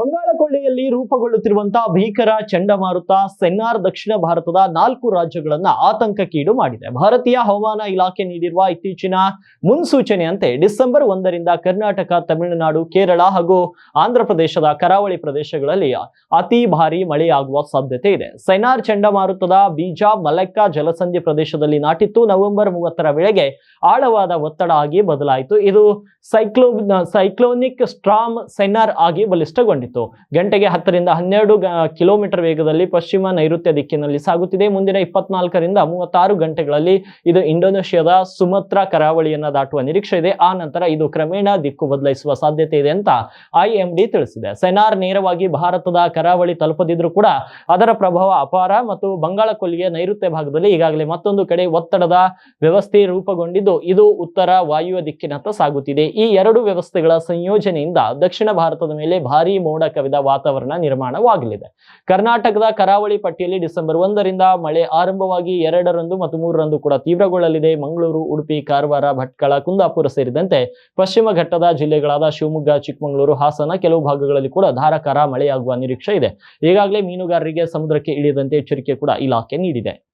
ಬಂಗಾಳ ಬಂಗಾಳಕೊಳ್ಳೆಯಲ್ಲಿ ರೂಪುಗೊಳ್ಳುತ್ತಿರುವಂತಹ ಭೀಕರ ಚಂಡಮಾರುತ ಸೆನ್ನಾರ್ ದಕ್ಷಿಣ ಭಾರತದ ನಾಲ್ಕು ರಾಜ್ಯಗಳನ್ನ ಆತಂಕಕ್ಕೀಡು ಮಾಡಿದೆ. ಭಾರತೀಯ ಹವಾಮಾನ ಇಲಾಖೆ ನೀಡಿರುವ ಇತ್ತೀಚಿನ ಮುನ್ಸೂಚನೆಯಂತೆ ಡಿಸೆಂಬರ್ ಒಂದರಿಂದ ಕರ್ನಾಟಕ, ತಮಿಳುನಾಡು, ಕೇರಳ ಹಾಗೂ ಆಂಧ್ರ ಪ್ರದೇಶದ ಕರಾವಳಿ ಪ್ರದೇಶಗಳಲ್ಲಿ ಅತಿ ಭಾರಿ ಮಳೆಯಾಗುವ ಸಾಧ್ಯತೆ ಇದೆ. ಸೆನ್ನಾರ್ ಚಂಡಮಾರುತದ ಬೀಜ, ಮಲಕ್ಕ ಜಲಸಂಧಿ ಪ್ರದೇಶದಲ್ಲಿ ನಾಟಿತ್ತು. ನವೆಂಬರ್ ಮೂವತ್ತರ ವೇಳೆಗೆ ಆಳವಾದ ಒತ್ತಡ ಆಗಿ ಬದಲಾಯಿತು. ಇದು ಸೈಕ್ಲೋ ಸೈಕ್ಲೋನಿಕ್ ಸ್ಟ್ರಾಮ್ ಸೆನ್ನಾರ್ ಆಗಿ ಬಲಿಷ್ಠಗೊಂಡಿತು ಗಂಟೆಗೆ ಹತ್ತರಿಂದ ಹನ್ನೆರಡು ಕಿಲೋಮೀಟರ್ ವೇಗದಲ್ಲಿ ಪಶ್ಚಿಮ ನೈಋತ್ಯ ದಿಕ್ಕಿನಲ್ಲಿ ಸಾಗುತ್ತಿದೆ. ಮುಂದಿನ ಇಪ್ಪತ್ನಾಲ್ಕರಿಂದ ಮೂವತ್ತಾರು ಗಂಟೆಗಳಲ್ಲಿ ಇದು ಇಂಡೋನೇಷ್ಯಾದ ಸುಮತ್ರ ಕರಾವಳಿಯನ್ನು ದಾಟುವ ನಿರೀಕ್ಷೆ ಇದೆ. ಆ ನಂತರ ಇದು ಕ್ರಮೇಣ ದಿಕ್ಕು ಬದಲಾಯಿಸುವ ಸಾಧ್ಯತೆ ಇದೆ ಅಂತ ಐಎಂಡಿ ತಿಳಿಸಿದೆ. ಸೆನಾರ್ ನೇರವಾಗಿ ಭಾರತದ ಕರಾವಳಿ ತಲುಪದಿದ್ರೂ ಕೂಡ ಅದರ ಪ್ರಭಾವ ಅಪಾರ ಮತ್ತು ಬಂಗಾಳ ಕೊಲ್ಲಿಯ ನೈಋತ್ಯ ಭಾಗದಲ್ಲಿ ಈಗಾಗಲೇ ಮತ್ತೊಂದು ಕಡೆ ಒತ್ತಡದ ವ್ಯವಸ್ಥೆ ರೂಪುಗೊಂಡಿದ್ದು, ಇದು ಉತ್ತರ ವಾಯುವ ದಿಕ್ಕಿನತ್ತ ಸಾಗುತ್ತಿದೆ. ಈ ಎರಡು ವ್ಯವಸ್ಥೆಗಳ ಸಂಯೋಜನೆಯಿಂದ ದಕ್ಷಿಣ ಭಾರತದ ಮೇಲೆ ಭಾರೀ ಮೋಡ ಕವಿದ ವಾತಾವರಣ ನಿರ್ಮಾಣವಾಗಲಿದೆ ಕರ್ನಾಟಕದ ಕರಾವಳಿ ಪಟ್ಟಿಯಲ್ಲಿ ಡಿಸೆಂಬರ್ ಒಂದರಿಂದ ಮಳೆ ಆರಂಭವಾಗಿ ಎರಡರಂದು ಮತ್ತು ಮೂರರಂದು ಕೂಡ ತೀವ್ರಗೊಳ್ಳಲಿದೆ. ಮಂಗಳೂರು, ಉಡುಪಿ, ಕಾರವಾರ, ಭಟ್ಕಳ, ಕುಂದಾಪುರ ಸೇರಿದಂತೆ ಪಶ್ಚಿಮ ಘಟ್ಟದ ಜಿಲ್ಲೆಗಳಾದ ಶಿವಮೊಗ್ಗ, ಚಿಕ್ಕಮಗಳೂರು, ಹಾಸನ ಕೆಲವು ಭಾಗಗಳಲ್ಲಿ ಕೂಡ ಧಾರಾಕಾರ ಮಳೆಯಾಗುವ ನಿರೀಕ್ಷೆ ಇದೆ. ಈಗಾಗಲೇ ಮೀನುಗಾರರಿಗೆ ಸಮುದ್ರಕ್ಕೆ ಇಳಿಯದಂತೆ ಎಚ್ಚರಿಕೆ ಕೂಡ ಇಲಾಖೆ ನೀಡಿದೆ.